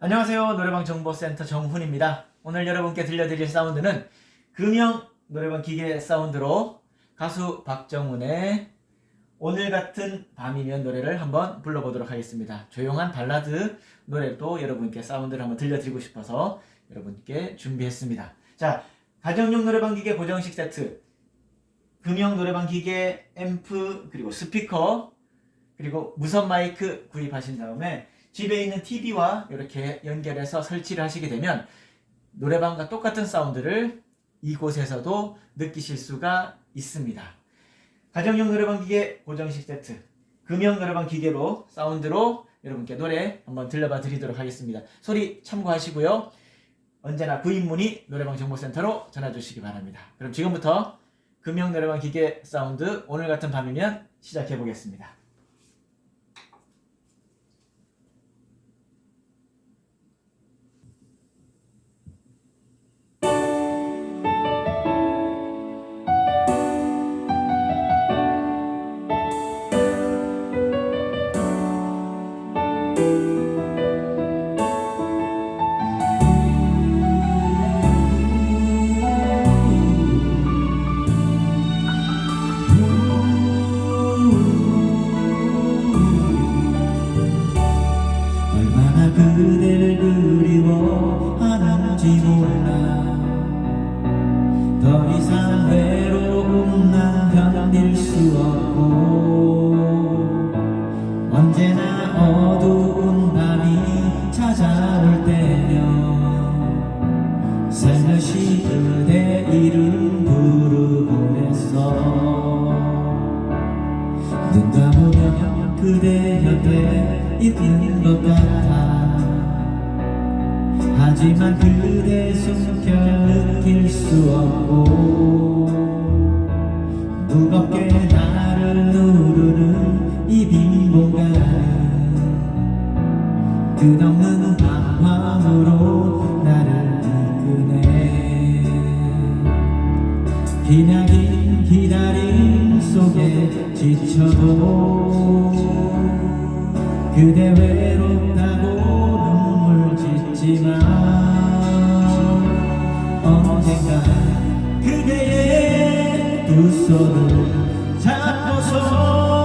안녕하세요. 노래방 정보센터 정훈입니다. 오늘 여러분께 들려드릴 사운드는 금영 노래방 기계 사운드로 가수 박정훈의 오늘 같은 밤이면 노래를 한번 불러보도록 하겠습니다. 조용한 발라드 노래도 여러분께 사운드를 한번 들려드리고 싶어서 여러분께 준비했습니다. 자, 가정용 노래방 기계 고정식 세트, 금영 노래방 기계 앰프 그리고 스피커 그리고 무선 마이크 구입하신 다음에 집에 있는 TV와 이렇게 연결해서 설치를 하시게 되면 노래방과 똑같은 사운드를 이곳에서도 느끼실 수가 있습니다. 가정용 노래방 기계 고정식 세트, 금형 노래방 기계로 사운드로 여러분께 노래 한번 들려봐 드리도록 하겠습니다. 소리 참고하시고요. 언제나 구입 문의 노래방 정보센터로 전화 주시기 바랍니다. 그럼 지금부터 금형 노래방 기계 사운드 오늘 같은 밤이면 시작해 보겠습니다. 그대를 그리워하는지 몰라. 더 이상 외로움 난 견딜 수 없고 언제나 어두운 밤이 찾아올 때면 살며시 그대 이름 부르곤 했어 눈 감으면 그대 곁에 있는 것 같아 하지만 그대 숨겨 느낄 수 없고 무겁게 나를 누르는 이빈 공간은 끝없는 방황으로 나를 이끄네. 기나긴 기다림 속에 지쳐도 그대 외롭다고 짓지만 언젠가 그대의 두 손을 잡고서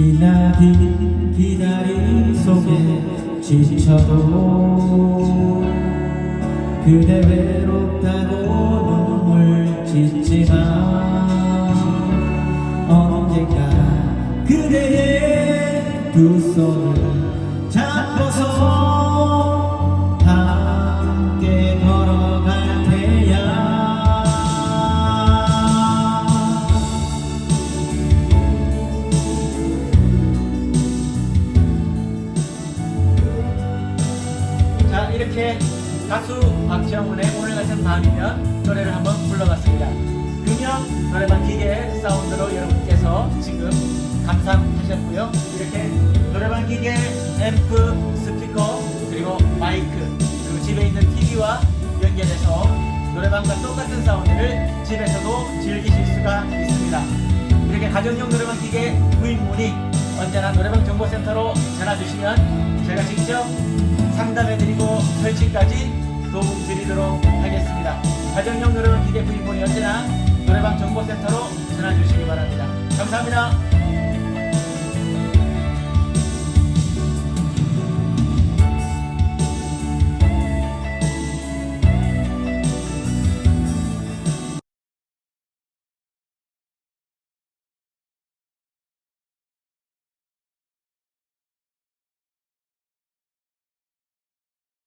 기나긴 기다림 속에 지쳐도 그대 외롭다고 눈물 짓지만 언젠가 그대의 두 손을 잡고서 가수 박정훈의 오늘 같은 밤이면 노래를 한번 불러봤습니다. 금영 노래방 기계 사운드로 여러분께서 지금 감상하셨고요. 이렇게 노래방 기계 앰프, 스피커 그리고 마이크 그리고 집에 있는 TV와 연결해서 노래방과 똑같은 사운드를 집에서도 즐기실 수가 있습니다. 이렇게 가정용 노래방 기계 구입 문의 언제나 노래방 정보센터로 전화 주시면 제가 직접 상담해드리고 설치까지 도움 드리도록 하겠습니다. 가정용 노래방 기계 구입 문의 언제나 노래방 정보센터로 전화 주시기 바랍니다. 감사합니다.